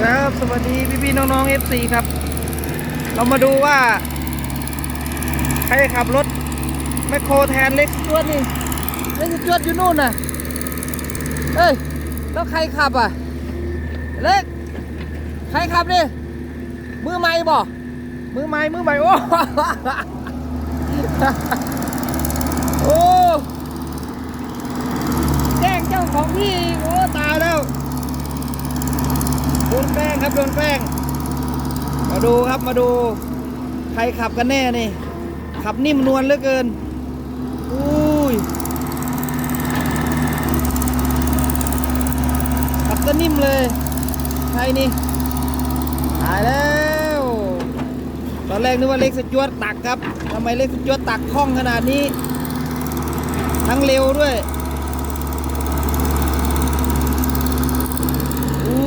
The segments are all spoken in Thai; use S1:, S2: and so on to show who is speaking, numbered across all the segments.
S1: ครับสวัสดีพี่พี่ๆน้องๆ FC ครับ เรามาดูว่า ใครขับรถแมคโครแทนเล็กสจวดนี่เล็กสจวดอยู่นู่นน่ะเอ้ยแล้วใครขับอะ เล็ก ใครขับนี่มือใหม่บ่มือใหม่มือใหม่โอ้โอ้ แจ้งเจ้าของที่อีกโอ้ ตายแล้ว โดนแกล้งครับ โดนแกล้ง มาดูครับมาดู ใครขับกันแน่นี่ ขับนิ่มนวลเหลือเกินอุ้ยขับก็นิ่มเลย ใครนี่ตายแล้ว ตอนแรกนึกว่าเล็กสจวตตักครับทำไมเล็กสจวตตักคล่องขนาดนี้ ทั้งเร็วด้วย อู้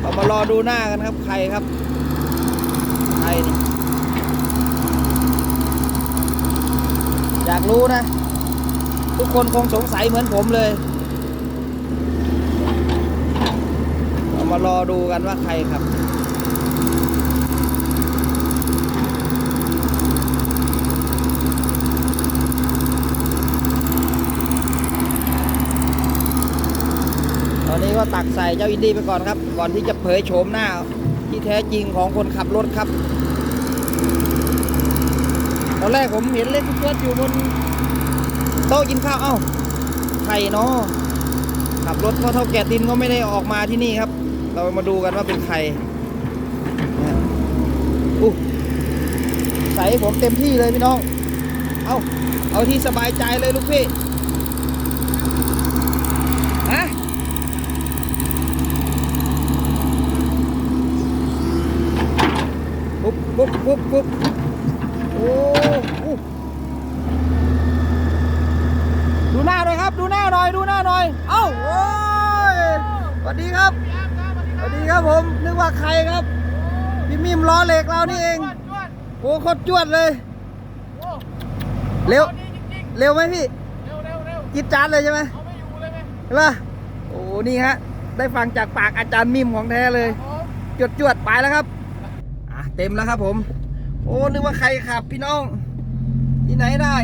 S1: เรารอดูหน้ากันครับใครครับใครนี่อยากรู้นะ ทุกคนคงสงสัยเหมือนผมเลยเรามารอดูกันว่าใครครับ อนนี้ก็ตักใส่เจ้าอินดี้ไปก่อนครับ ก่อนที่จะเผยโฉมหน้า ที่แท้จริงของคนขับรถครับ ตอนแรกผมเห็นเล็กเพื่อนอยู่บนโต๊ะกินข้าว เอ้าใครเนาะขับรถเพราะเท่าแก่ดินก็ไม่ได้ออกมาที่นี่ครับ เรามาดูกันว่าเป็นใครอู้ใส่ผมเต็มที่เลยพี่น้อง เอาเอาที่สบายใจเลยลูกพี่ฮะ ปุ๊บปุ๊บปุ๊บปุ๊บโอ้อู้ดูหน้าหน่อยครับ ดูหน้าหน่อย ดูหน้าหน่อย เอ้าโอ้ยสวัสดีครับสวัสดีครับผม นึกว่าใครครับ พี่มิมล้อเหล็กเรานี่เอง โอ้โคตรจวดเลย เร็ว เร็วไหมพี่จิตจานเลยใช่ไหมเห็นปะโอ้ นี่ฮะ ได้ฟังจากปากอาจารย์มิมของแท้เลย จวดจวดๆไปแล้วครับอะ เต็มแล้วครับผม โอ้นึกว่าใครขับพี่น้อง ที่ไหนได้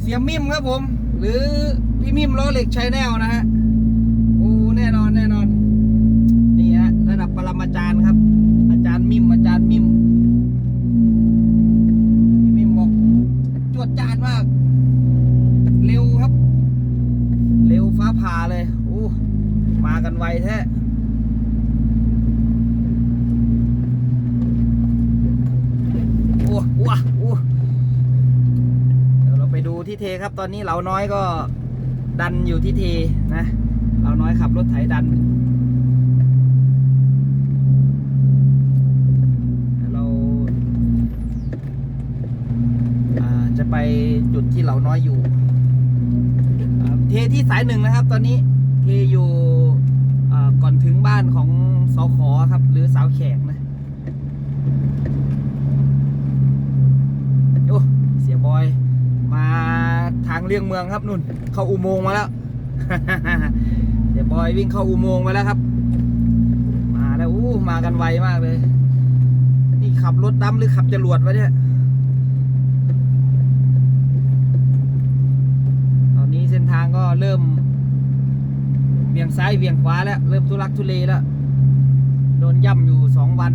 S1: เสียมิมครับผม หรือพี่มิมล้อเหล็กชัยแนวนะฮะโอ้แน่นอนแน่นอน นี่ฮะระดับปรมาจารย์ครับ อาจารย์มิมอาจารย์มิมพี่มิมบอกจวดจานมาก เร็วครับ เร็วฟ้าผ่าเลยโอ้มากันไวแท้ โอ้ ว้าโอ้เดี๋ยวเราไปดูที่เทครับ ตอนนี้เราน้อยก็ดันอยู่ที่เทนะ เราน้อยขับรถไถดัน เราจะไปจุดที่เราน้อยอยู่ เทที่สายหนึ่งนะครับ ตอนนี้เทอยู่ก่อนถึงบ้านของสอขอครับ หรือสาวแขกนะ โอ้เสียบอย มาทาง เลี่ยงเมืองครับนุ่น เข้าอุโมงค์มาแล้วเสียวบอยวิ่งเข้าอุโมงค์ไปแล้วครับ มาแล้วอู้มากันไวมากเลย นี่ขับรถดำหรือขับจรวดวะเนี่ยตอนนี้เส้นทางก็เริ่มเบี่ยงซ้ายเบี่ยงขวาแล้ว เริ่มทุลักทุเลแล้วโดนย่ำอยู่สองวัน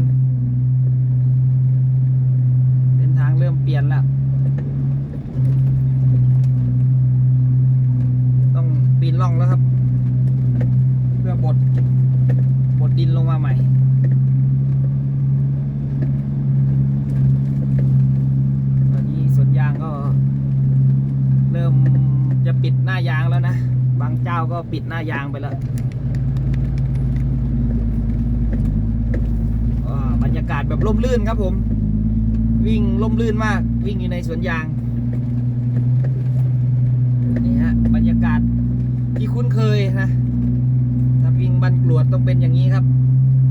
S1: เส้นทางเริ่มเปลี่ยนแล้ว ต้องปีนล่องแล้วครับ เพื่อบดบดดินลงมาใหม่ ตอนนี้สวนยางก็ เริ่มจะปิดหน้ายางแล้วนะ บางเจ้าก็ปิดหน้ายางไปแล้วอ่าบรรยากาศแบบร่มรื่นครับผม วิ่งล่มลื่นมาก วิ่งอยู่ในสวนยางนี่ฮะบรรยากาศที่คุ้นเคยนะถ้าวิ่งบันกรวดต้องเป็นอย่างนี้ครับ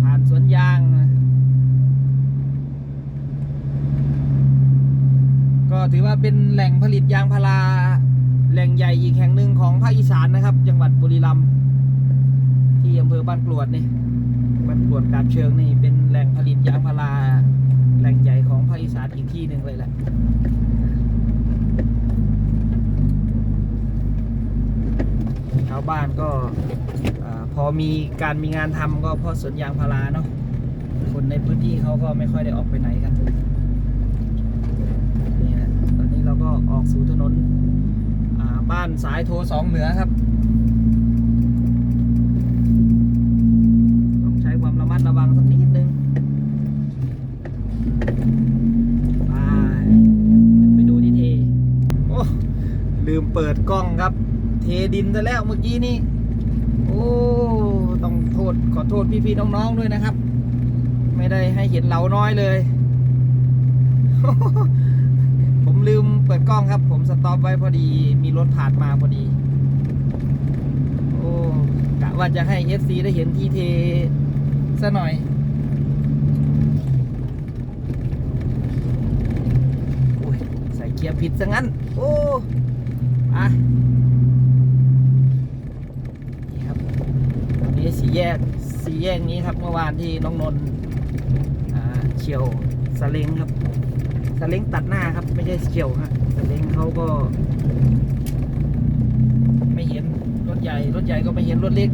S1: ผ่านสวนยางนะก็ถือว่าเป็นแหล่งผลิตยางพารา แหล่งใหญ่อีกแห่งหนึ่งของภาคอีสานนะครับ จังหวัดบุรีรัมย์ภอบ้านกรวดนี่บ้านกรวดกาบเชิงนี่เป็นแหล่งผลิตยางพาราแหล่งใหญ่ของภาคอีสานอีกที่หนึ่งเลยแหละชาวบ้านก็พอมีการมีงานทำก็เพราะสวนยางพาราเนาะคนในพื้นที่เขาก็ไม่ค่อยได้ออกไปไหนกันนะตอนนี้เราก็ออกสู่ถนนอ่า บ้านสายโทรสองเหนือครับ ต้องใช้ความระมัดระวังสักนิดนึงไปไปดูดีเท โอ้ ลืมเปิดกล้องครับ เทดินซะแล้วเมื่อกี้นี่ โอ้ ต้องโทษขอโทษพี่ๆน้องๆด้วยนะครับ ไม่ได้ให้เห็นเหลาน้อยเลย ลืมเปิดกล้องครับ ผมสต็อปไว้พอดีมีรถผ่านมาพอดี โอ้กะว่าจะให้ FC ได้เห็นที่เทซะหน่อยโอ้ยใส่เกียร์ผิดซะงั้น โอ้อะนี่ครับตอนนี้สี่แยกสี่แยกนี้ครับเมื่อวานที่น้องนนท์เฉียวสเล้งครับ สเล้งตัดหน้าครับ ไม่ใช่เฉียวฮะสเล้งเขาก็ ไม่เห็นรถใหญ่ รถใหญ่ก็ไม่เห็นรถเล็ก